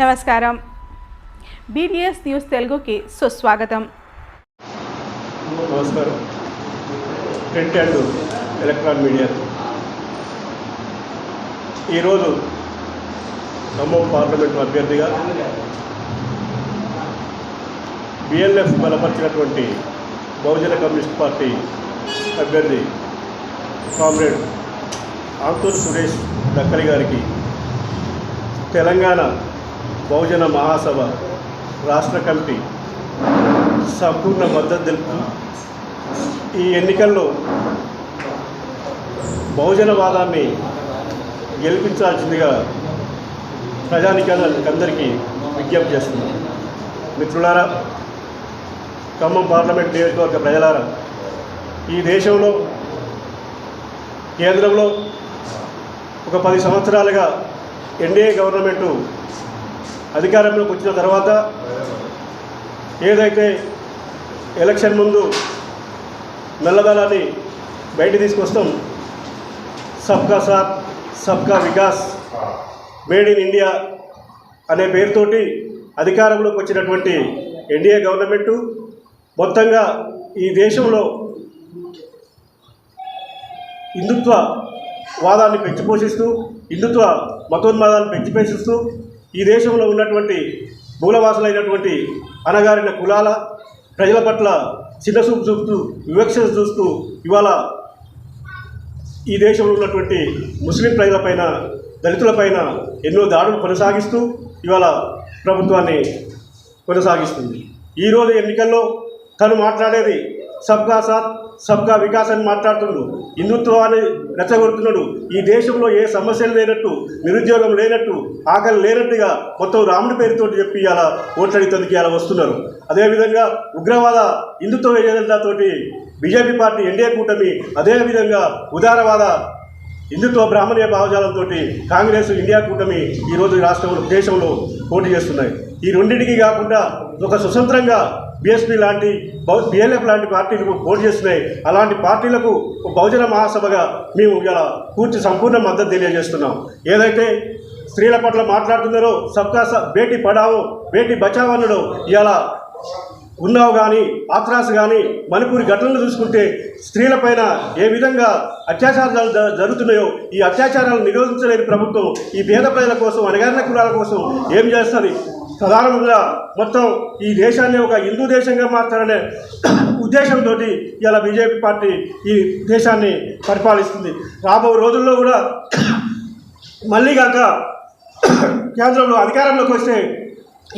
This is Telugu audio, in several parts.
నమస్కారం. బీడిఎస్ న్యూస్ తెలుగుకి సుస్వాగతం. నమస్కారం. ప్రింట్ అండ్ ఎలక్ట్రాన్ మీడియా ఈరోజు ఖమ్మం పార్లమెంటు అభ్యర్థిగా బిఎల్ఎఫ్ బలపరిచినటువంటి బహుజన కమ్యూనిస్ట్ పార్టీ అభ్యర్థి కామ్రేడ్ ఆంతూరు సురేష్ దక్కలి గారికి తెలంగాణ బహుజన మహాసభ రాష్ట్ర కమిటీ సంపూర్ణ మద్దతు తెలుపుతూ ఈ ఎన్నికల్లో బహుజనవాదాన్ని గెలిపించాల్సిందిగా ప్రజానికానికి అందరికీ విజ్ఞప్తి చేస్తున్నాం. మిత్రులారా ఖమ్మం పార్లమెంట్ నియోజకవర్గ ప్రజలారా ఈ దేశంలో కేంద్రంలో ఒక పది సంవత్సరాలుగా ఎన్డీఏ గవర్నమెంటు అధికారంలోకి వచ్చిన తర్వాత ఏదైతే ఎలక్షన్ ముందు నల్లదలాన్ని బయట తీసుకొస్తాం సబ్కా సాత్ సబ్కా వికాస్ మేడ్ ఇన్ ఇండియా అనే పేరుతోటి అధికారంలోకి వచ్చినటువంటి ఎన్డీఏ గవర్నమెంటు మొత్తంగా ఈ దేశంలో హిందుత్వ వాదాన్ని పెంచి పోషిస్తూ హిందుత్వ మతోన్మాదాన్ని పెంచి పోషిస్తూ ఈ దేశంలో ఉన్నటువంటి మూలవాసులైనటువంటి అనగారిన కులాల ప్రజల పట్ల చిన్నసూపు చూపుతూ వివక్ష చూస్తూ ఇవాళ ఈ దేశంలో ఉన్నటువంటి ముస్లిం ప్రజలపైన దళితులపైన ఎన్నో దాడులు కొనసాగిస్తూ ఇవాళ ప్రభుత్వాన్ని కొనసాగిస్తుంది. ఈరోజు ఎన్నికల్లో తను మాట్లాడేది సబ్కా సాత్ సబ్కా వికాస్ అని మాట్లాడుతుండు. హిందుత్వాన్ని రెచ్చగొడుతున్నాడు. ఈ దేశంలో ఏ సమస్యలు లేనట్టు నిరుద్యోగం లేనట్టు ఆకలి లేనట్టుగా మొత్తం రాముడి పేరుతోటి చెప్పి ఇవాళ ఓట్లడితందుకు ఇలా వస్తున్నారు. అదేవిధంగా ఉగ్రవాద హిందుత్వ ఎజెండాతోటి బీజేపీ పార్టీ ఎన్డీఏ కూటమి అదేవిధంగా ఉదారవాద హిందుత్వ బ్రాహ్మణీయ భావజాలంతో కాంగ్రెస్ ఇండియా కూటమి ఈరోజు రాష్ట్రంలో దేశంలో పోటీ చేస్తున్నాయి. ఈ రెండింటికి కాకుండా ఒక స్వతంత్రంగా బీఎస్పీ లాంటి బిఎల్ఎఫ్ లాంటి పార్టీలకు పోటీ చేస్తున్నాయి. అలాంటి పార్టీలకు ఒక బహుజన మహాసభగా మేము ఇలా పూర్తి సంపూర్ణ మద్దతు తెలియజేస్తున్నాం. ఏదైతే స్త్రీల పట్ల మాట్లాడుతున్నారో సబ్కా బేటీ పడావో బేటీ బచావో అనడం ఇలా ఉన్నావు కానీ ఆత్రాస్ కానీ మణిపూర్ ఘటనలు చూసుకుంటే స్త్రీలపైన ఏ విధంగా అత్యాచారాలు జ- జరుగుతున్నాయో ఈ అత్యాచారాలు నిరోధించలేని ప్రభుత్వం ఈ పేద ప్రజల కోసం అణగారిన కులాల కోసం ఏం చేస్తుంది? ప్రధానంగా మొత్తం ఈ దేశాన్ని ఒక హిందూ దేశంగా మార్చాలనే ఉద్దేశంతో ఇలా బీజేపీ పార్టీ ఈ దేశాన్ని పరిపాలిస్తుంది. రాబో రోజుల్లో కూడా మళ్ళీ కాక కేంద్రంలో అధికారంలోకి వస్తే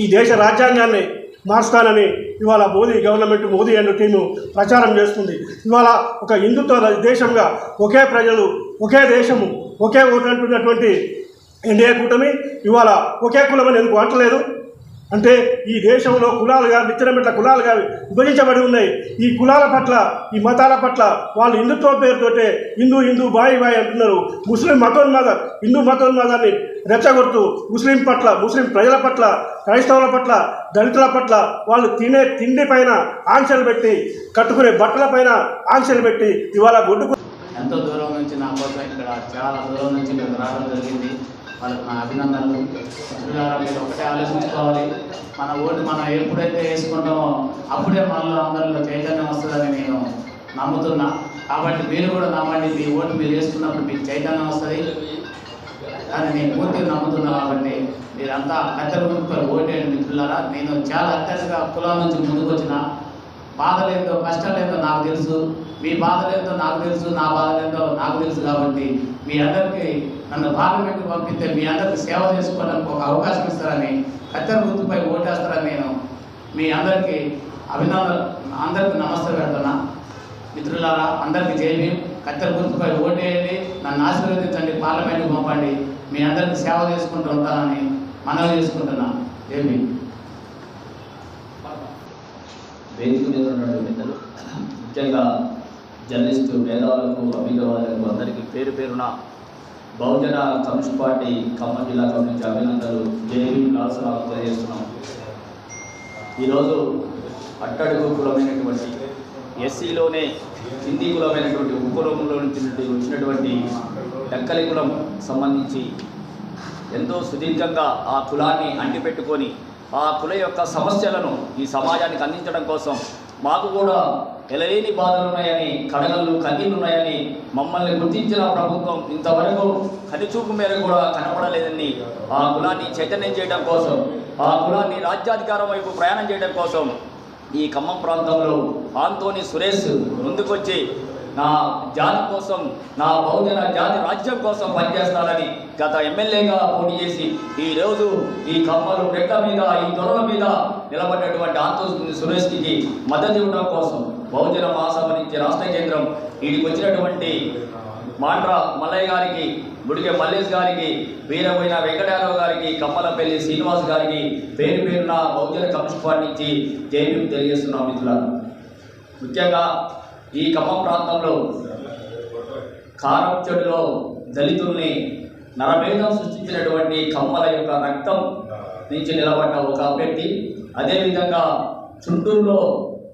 ఈ దేశ రాజ్యాంగాన్ని మార్చుతానని ఇవాళ Modi government Modi and team ప్రచారం చేస్తుంది. ఇవాళ ఒక హిందుత్వ దేశంగా ఒకే ప్రజలు ఒకే దేశము ఒకే ఓటు అంటున్నటువంటి ఎన్డీఏ కూటమి ఇవాళ ఒకే కులమని ఎందుకు అంటలేదు? అంటే ఈ దేశంలో కులాలుగా నిచ్చెనమెట్ల కులాలుగా విభజించబడి ఉన్నాయి. ఈ కులాల పట్ల ఈ మతాల పట్ల వాళ్ళు హిందుత్వ పేరుతోటే హిందూ హిందూ బాయి బాయి అంటున్నారు. ముస్లిం మతోన్మాద హిందూ మతోన్మాదాన్ని రెచ్చగొడుతూ ముస్లిం పట్ల ముస్లిం ప్రజల పట్ల క్రైస్తవుల పట్ల దళితుల పట్ల వాళ్ళు తినే తిండి పైన ఆంక్షలు పెట్టి కట్టుకునే బట్టల పైన ఆంక్షలు పెట్టి ఇవాళ గొడ్డుకు ఎంతో దూరం నుంచి నా కోసం ఇక్కడ చాలా దూరం నుంచి రావడం జరిగింది. వాళ్ళకి నా అభినందనలు. మిత్రులారా మీరు ఒకటే ఆలోచించుకోవాలి. మన ఓటు మనం ఎప్పుడైతే వేసుకుంటామో అప్పుడే మనలో అందరిలో చైతన్యం వస్తుందని నేను నమ్ముతున్నా. కాబట్టి మీరు కూడా నమ్మండి మీ ఓటు మీరు వేసుకున్నప్పుడు మీకు చైతన్యం వస్తుంది అని నేను పూర్తిగా నమ్ముతున్నా కాబట్టి మీరంతా కత్తెర ఓటేయండి మిత్రులారా. నేను చాలా అత్యధిక కులం నుంచి ముందుకు వచ్చిన. బాధలేందో కష్టాలేందో నాకు తెలుసు. మీ బాధలేదో నాకు తెలుసు నా బాధలేదో నాకు తెలుసు కాబట్టి మీ అందరికీ నన్ను పార్లమెంట్కి పంపిస్తే మీ అందరికి సేవ చేసుకోవడానికి ఒక అవకాశం ఇస్తారని కత్తెర గుర్తుపై ఓటేస్తారని నేను మీ అందరికీ అభినందన అందరికీ నమస్తే పెడుతున్నా. మిత్రులారా అందరికీ జైలు కత్తెర గుర్తుపై ఓటేయండి నన్ను ఆశీర్వదించండి పార్లమెంట్కి పంపండి. మీ అందరికీ సేవ చేసుకుంటూ ఉంటానని మనవి చేసుకుంటున్నా. జైలు వేదిక మీద ఉన్నటువంటి పెద్దలు ముఖ్యంగా జర్నలిస్టు మేధావులకు అభిగవాలకు అందరికీ పేరు పేరున బహుజన కమ్యూనిస్ట్ పార్టీ ఖమ్మం జిల్లా కమిటీ అభినందనలు జేబీ లాల్సరావు తెలియజేస్తున్నాం. ఈరోజు అట్టడుగు కులమైనటువంటి ఎస్సీలోనే హిందీ కులమైనటువంటి ఉపకులంలో నుంచి వచ్చినటువంటి డక్కలి కులం సంబంధించి ఎంతో సుదీర్ఘంగా ఆ కులాన్ని అంటిపెట్టుకొని ఆ కుల యొక్క సమస్యలను ఈ సమాజానికి అందించడం కోసం మాకు కూడా ఎలలేని బాధలు ఉన్నాయని కడగళ్ళు కన్నీళ్ళు ఉన్నాయని మమ్మల్ని గుర్తించిన ప్రభుత్వం ఇంతవరకు కనిచూపు మేర కూడా కనపడలేదని ఆ కులాన్ని చైతన్యం చేయడం కోసం ఆ కులాన్ని రాజ్యాధికారం వైపు ప్రయాణం చేయడం కోసం ఈ ఖమ్మం ప్రాంతంలో ఆంతోని సురేష్ ముందుకొచ్చి నా జాతి కోసం నా బహుజన జాతి రాజ్యం కోసం పనిచేస్తానని గత ఎమ్మెల్యేగా పోటీ చేసి ఈ రోజు ఈ కమ్మలు రెక్క మీద ఈ దొరల మీద నిలబడినటువంటి ఆంతో సురేష్కి మద్దతు ఇవ్వడం కోసం బహుజన మహాసభ నుంచి రాష్ట్ర కేంద్రం వీడికి వచ్చినటువంటి మాండ్రా మల్లయ్య గారికి గుడికె మల్లేష్ గారికి వీరమైన వెంకటారావు గారికి కమ్మలపల్లి శ్రీనివాస్ గారికి పేరు పేరున బహుజన కమిషన్ నుంచి జైలు తెలియజేస్తున్నాం మిత్రులారా. ముఖ్యంగా ఈ ఖమ్మం ప్రాంతంలో కారం చెడులో దళితుల్ని నరమేధం సృష్టించినటువంటి కమ్మల యొక్క రక్తం నుంచి నిలబడ్డ ఒక అభ్యర్థి అదేవిధంగా చుట్టూరులో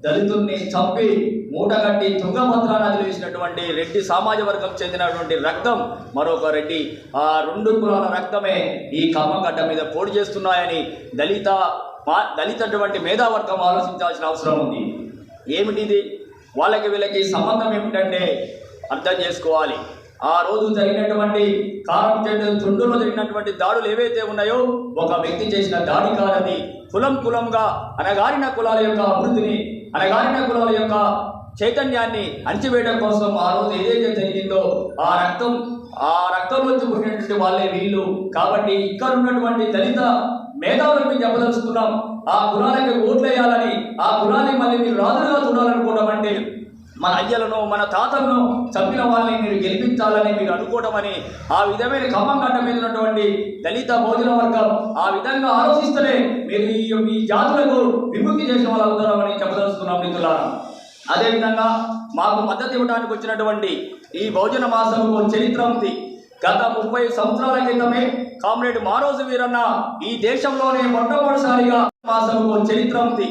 దళితుల్ని చంపి మూటగట్టి తుంగభద్రా నదిలో వేసినటువంటి రెడ్డి సమాజ వర్గం చెందినటువంటి రక్తం మరొక రెడ్డి ఆ రెండు కులాల రక్తమే ఈ కమ్మగడ్డ మీద పోటు చేస్తున్నాయని దళిత మా- దళితటువంటి మేధావర్గం ఆలోచించాల్సిన అవసరం ఉంది. ఏమిటిది? వాళ్ళకి వీళ్ళకి సంబంధం ఏమిటంటే అర్థం చేసుకోవాలి. ఆ రోజు జరిగినటువంటి కారం చేయడం చుండులో జరిగినటువంటి దాడులు ఏవైతే ఉన్నాయో ఒక వ్యక్తి చేసిన దాడి కాదని కులం కులంగా అనగారిన కులాల యొక్క అభివృద్ధిని అనగారిన కులాల యొక్క చైతన్యాన్ని అణిచివేయడం కోసం ఆ రోజు ఏదైతే జరిగిందో ఆ రక్తం ఆ రక్తంలోంచి పుట్టినటువంటి వాళ్ళే వీళ్ళు. కాబట్టి ఇక్కడ ఉన్నటువంటి దళిత మేధావులకు చెప్పదలుచుకున్నాం. ఆ కులాలకి ఓట్లు వేయాలని ఆ పురాణి మళ్ళీ మీరు రాజులుగా చూడాలనుకోవడం అంటే మన అయ్యలను మన తాతలను చంపిన వాళ్ళని మీరు గెలిపించాలని మీరు అనుకోవడం అని ఆ విధమైన ఖమ్మం గడ్డ మీద ఉన్నటువంటి దళిత భోజన వర్గం ఆ విధంగా ఆలోచిస్తేనే మీరు ఈ ఈ జాతులకు విముక్తి చేసిన వాళ్ళు అవుతారని చెప్పదలుచుకున్నాం మిత్రులారా. అదేవిధంగా మాకు మద్దతు ఇవ్వడానికి వచ్చినటువంటి ఈ భోజన మాసంకు చరిత్ర ఉంది. గత ముప్పై సంవత్సరాల క్రితమే కామ్రేడ్ మారోజు వీరన్న ఈ దేశంలోనే మొట్టమొదటిసారిగా మాసంకు చరిత్ర ఉంది.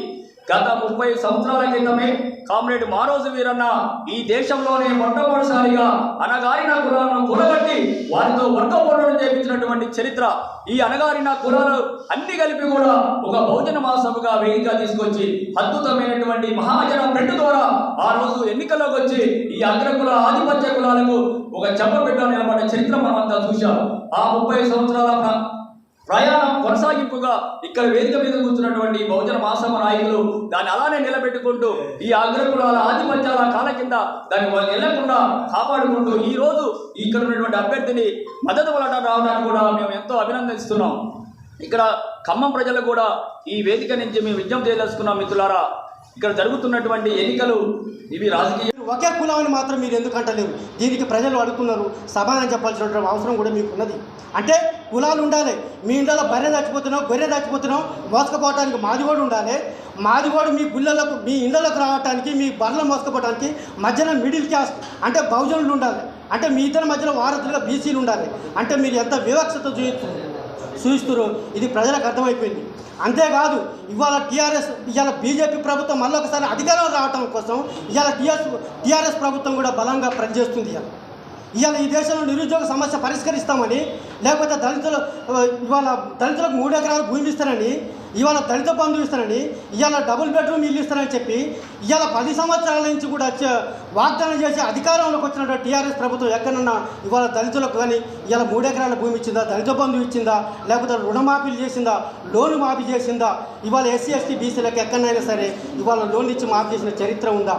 గత ముప్పై సంవత్సరాల క్రితమే కామ్రేడ్ మారోజు వీరన్న ఈ దేశంలోనే మొట్టమొదటిసారిగా అనగారిన కులాలను కూడగట్టి వారితో వర్గ పోరాటం చేపించినటువంటి చరిత్ర ఈ అనగారిన కులాలు అన్ని కలిపి కూడా ఒక భోజన మాసముగా వేదిక తీసుకొచ్చి అద్భుతమైనటువంటి మహాజన ఫ్రెండ్ ద్వారా ఆ రోజు ఎన్నికల్లోకి వచ్చి ఈ అగ్రకుల ఆధిపత్య కులాలకు ఒక చెప్పబిడ్డ నిలబడిన చరిత్ర మనమంతా చూశాం. ఆ ముప్పై సంవత్సరాల ప్రయాణం కొనసాగింపుగా ఇక్కడ వేదిక మీద కూర్చున్నటువంటి బహుజన మహాసభ నాయకులు దాన్ని అలానే నిలబెట్టుకుంటూ ఈ అగ్రకులాల ఆధిపత్యాల కాల కింద దాన్ని వాళ్ళు వెళ్ళకుండా కాపాడుకుంటూ ఈ రోజు ఇక్కడ ఉన్నటువంటి అభ్యర్థిని మద్దతు వలట రావడానికి కూడా మేము ఎంతో అభినందిస్తున్నాం. ఇక్కడ ఖమ్మం ప్రజలు కూడా ఈ వేదిక నుంచి మేము విజ్ఞప్తి చేయదలుచుకున్నాం మిత్రులారా. ఇక్కడ జరుగుతున్నటువంటి ఎన్నికలు ఇవి రాజకీయ ఒకే కులాన్ని మాత్రం మీరు ఎందుకు అంటలేరు? దీనికి ప్రజలు అడుగుతున్నారు. సమాధానం చెప్పాల్సినటువంటి అవసరం కూడా మీకు ఉన్నది అంటే కులాలు ఉండాలి. మీ ఇంట్లో బర్రె చచ్చిపోతున్నావు గొర్రె చచ్చిపోతున్నావు మోసుకుపోవటానికి మాది కూడా ఉండాలి. మాది కూడా మీ గుళ్ళలకు మీ ఇళ్ళలకు రావడానికి మీ బర్రెలు మోసుకుపోవడానికి మధ్యన మిడిల్ క్లాస్ అంటే బహుజనులు ఉండాలి. అంటే మీ ఇద్దరి మధ్యలో వారసులుగా బీసీలు ఉండాలి. అంటే మీరు ఎంత వివక్షత చూస్తున్నారు చూస్తున్నారు ఇది ప్రజలకు అర్థమైపోయింది. అంతేకాదు ఇవాళ టీఆర్ఎస్ ఇవాళ బీజేపీ ప్రభుత్వం మళ్ళీ ఒకసారి అధికారం రావటం కోసం ఇవాళ టీఆర్ఎస్ టీఆర్ఎస్ ప్రభుత్వం కూడా బలంగా పనిచేస్తుంది ఇవాళ. ఇవాళ ఈ దేశంలో నిరుద్యోగ సమస్య పరిష్కరిస్తామని లేకపోతే దళితులు ఇవాళ దళితులకు మూడు ఎకరాలు భూమి ఇస్తారని ఇవాళ దళిత బంధు ఇస్తారని ఇవాళ డబుల్ బెడ్రూమ్ ఇల్లు ఇస్తారని చెప్పి ఇవాళ పది సంవత్సరాల నుంచి కూడా వాగ్దానం చేసి అధికారంలోకి వచ్చినటువంటి టీఆర్ఎస్ ప్రభుత్వం ఎక్కడన్నా ఇవాళ దళితులకు కానీ ఇవాళ మూడు ఎకరాల భూమి ఇచ్చిందా దళిత బంధు ఇచ్చిందా లేకపోతే రుణమాఫీలు చేసిందా లోన్ మాఫీ చేసిందా ఇవాళ ఎస్సీ ఎస్టీ బీసీలకు ఎక్కడైనా సరే ఇవాళ లోన్లు ఇచ్చి మాఫీ చేసిన చరిత్ర ఉందా?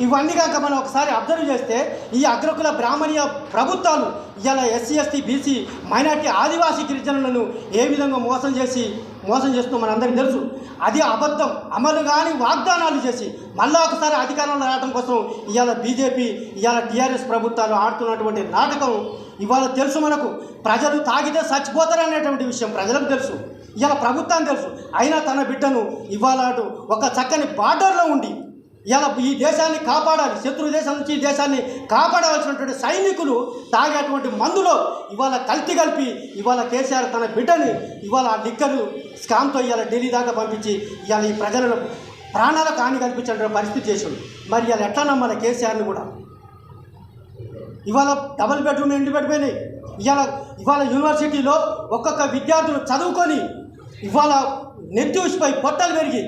ఇవన్నీ కాక మనం ఒకసారి అబ్జర్వ్ చేస్తే ఈ అగ్రకుల బ్రాహ్మణీయ ప్రభుత్వాలు ఇలా SC ST BC minority Adivasi గిరిజనులను ఏ విధంగా మోసం చేసి మోసం చేస్తూ మనందరికీ తెలుసు. అది అబద్ధం. అమలు కాని వాగ్దానాలు చేసి మళ్ళా ఒకసారి అధికారంలో రావడం కోసం ఇవాళ బీజేపీ ఇవాళ టీఆర్ఎస్ ప్రభుత్వాలు ఆడుతున్నటువంటి నాటకం ఇవాళ తెలుసు మనకు. ప్రజలు తాగితే చచ్చిపోతారనేటువంటి విషయం ప్రజలకు తెలుసు. ఇవాళ ప్రభుత్వానికి తెలుసు. అయినా తన బిడ్డను ఇవాళ అటు ఒక చక్కని బార్డర్లో ఉండి ఇలా ఈ దేశాన్ని కాపాడాలి? శత్రు దేశం నుంచి ఈ దేశాన్ని కాపాడవలసినటువంటి సైనికులు తాగేటువంటి మందులో ఇవాళ కల్తీ కలిపి ఇవాళ కేసీఆర్ తన బిడ్డని ఇవాళ ఆ లిక్కరు స్కామ్తో ఇవాళ ఢిల్లీ దాకా పంపించి ఇవాళ ఈ ప్రజలను ప్రాణాలకు హాని కల్పించే పరిస్థితి చేసాడు. మరి ఇవాళ ఎట్లా నమ్మాలి కేసీఆర్ని కూడా? ఇవాళ డబుల్ బెడ్రూమ్ ఎండి పెట్టిపోయినాయి ఇవాళ ఇవాళ యూనివర్సిటీలో ఒక్కొక్క విద్యార్థులు చదువుకొని ఇవాళ నెత్యూసిపై పొట్టలు పెరిగి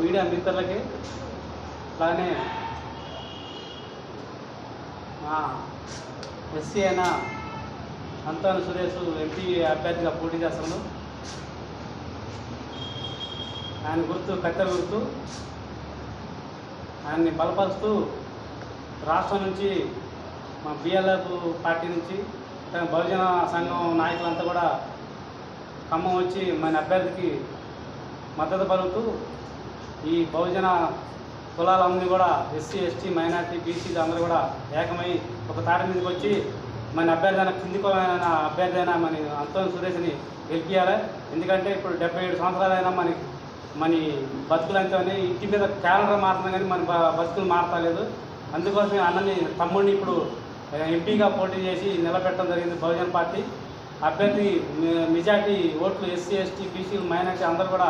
వీడియో మిత్రులకి అలానే మా ఎస్సీ అయిన అంతాను సురేష్ ఎంపీ అభ్యర్థిగా పోటీ చేస్తున్నాడు ఆయన గుర్తు కత్తెర గుర్తు. ఆయన్ని బలపరుస్తూ రాష్ట్రం నుంచి మా బిఎల్ఎఫ్ పార్టీ నుంచి బహుజన సంఘం నాయకులంతా కూడా ఖమ్మం వచ్చి మన అభ్యర్థికి మద్దతు పలుకుతూ ఈ బహుజన కులాలన్నీ కూడా ఎస్సీ ఎస్టీ మైనార్టీ బీసీలు అందరూ కూడా ఏకమై ఒక తాటి మీదకి వచ్చి మన అభ్యర్థి అయిన కిందికి అయిన అభ్యర్థి అయినా మన అంతోని సురేష్ని గెలిపించాలి ఎందుకంటే ఇప్పుడు డెబ్బై ఏడు సంవత్సరాలైనా మనకి మన బతుకులు ఇంటి మీద క్యాలెండర్ మారుతున్నాం కానీ మన బతుకులు మారతలేదు అందుకోసమే అన్నని తమ్ముడిని ఇప్పుడు ఎంపీగా పోటీ చేసి నిలబెట్టడం జరిగింది బహుజన పార్టీ. అభ్యర్థి మెజార్టీ ఓట్లు ఎస్సీ ఎస్టీ బీసీలు మైనార్టీ అందరూ కూడా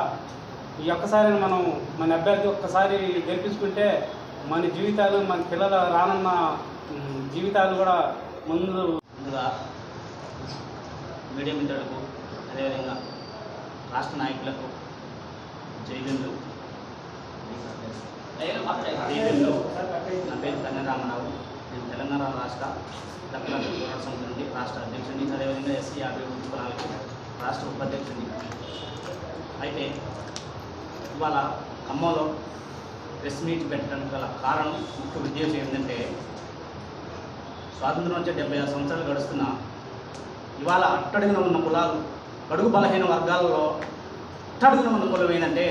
ఈ ఒక్కసారి మనం మన అభ్యర్థి ఒక్కసారి గెలిపించుకుంటే మన జీవితాలు మన పిల్లల రానున్న జీవితాలు కూడా ముందు ముందుగా మీడియా మిత్రులకు అదేవిధంగా రాష్ట్ర నాయకులకు జైలు జైలు నా పేరు కన్యరామరావు నేను తెలంగాణ రాష్ట్ర దక్షిణ పోరాట సమితి నుండి రాష్ట్ర అధ్యక్షుడిని అదేవిధంగా ఎస్సీ అభివృద్ధి కులాలకు రాష్ట్ర ఉపాధ్యక్షుడిని. అయితే ఇవాళ ఖమ్మంలో ప్రెస్ మీట్ పెట్టడానికి గల కారణం ముఖ్య ఉద్దేశం ఏంటంటే స్వాతంత్రం వచ్చే డెబ్బై ఆరు సంవత్సరాలు గడుస్తున్న ఇవాళ అట్టడుగున ఉన్న కులాలు కడుగు బలహీన వర్గాలలో అట్టడుగున ఉన్న కులం ఏంటంటే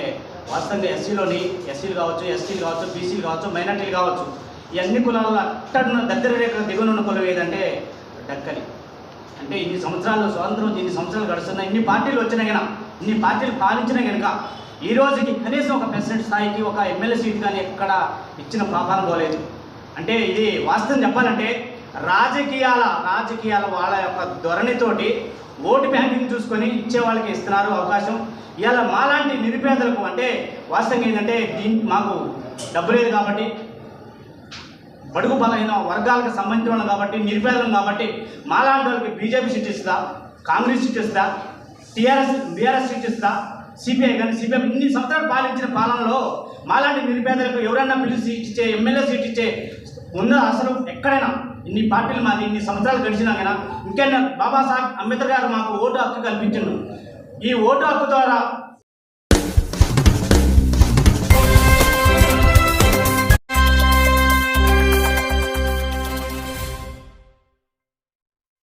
వాస్తవంగా ఎస్సీలోని ఎస్సీలు కావచ్చు ఎస్టీలు కావచ్చు బీసీలు కావచ్చు మైనార్టీలు కావచ్చు ఈ అన్ని కులాలలో అట్టడున దగ్గర రేఖ దిగున ఉన్న కులం ఏంటంటే డక్కలి. అంటే ఇన్ని సంవత్సరాలు స్వాతంత్రం ఇన్ని సంవత్సరాలు గడుస్తున్నా ఇన్ని పార్టీలు వచ్చినా కనుక ఇన్ని పార్టీలు పాలించినా కనుక ఈ రోజుకి కనీసం ఒక ప్రెసిడెంట్ స్థాయికి ఒక ఎమ్మెల్యే సీట్ కానీ ఎక్కడ ఇచ్చిన ప్రాధాన్యం పోలేదు. అంటే ఇది వాస్తవం చెప్పాలంటే రాజకీయాల రాజకీయాల వాళ్ళ యొక్క ధోరణితోటి ఓటు బ్యాంకింగ్ చూసుకొని ఇచ్చే వాళ్ళకి ఇస్తున్నారు అవకాశం. ఇవాళ మాలాంటి నిరుపేదలకు అంటే వాస్తవంగా ఏంటంటే దీని మాకు డబ్బు లేదు కాబట్టి బడుగు బలహీన వర్గాలకు సంబంధించిన వాళ్ళం కాబట్టి నిరుపేదలం కాబట్టి మాలాంటి వాళ్ళకి బీజేపీ సీట్ ఇస్తా కాంగ్రెస్ సీట్ ఇస్తా టీఆర్ఎస్ బీఆర్ఎస్ సీట్ ఇస్తా సిపిఐ కానీ సిపిఎం ఇన్ని సంవత్సరాలు పాలించిన పాలనలో మాలాంటి నిరుపేదలకు ఎవరైనా పిలిచి సీట్ ఇచ్చే ఎమ్మెల్యే సీట్ ఇచ్చే ఉందా అసలు ఎక్కడైనా ఇన్ని పార్టీలు మాది ఇన్ని సంవత్సరాలు గడిచినా కానీ ఇంకైనా బాబాసాహెబ్ అంబేద్కర్ గారు మాకు ఓటు హక్కు కల్పించిండు. ఈ ఓటు హక్కు ద్వారా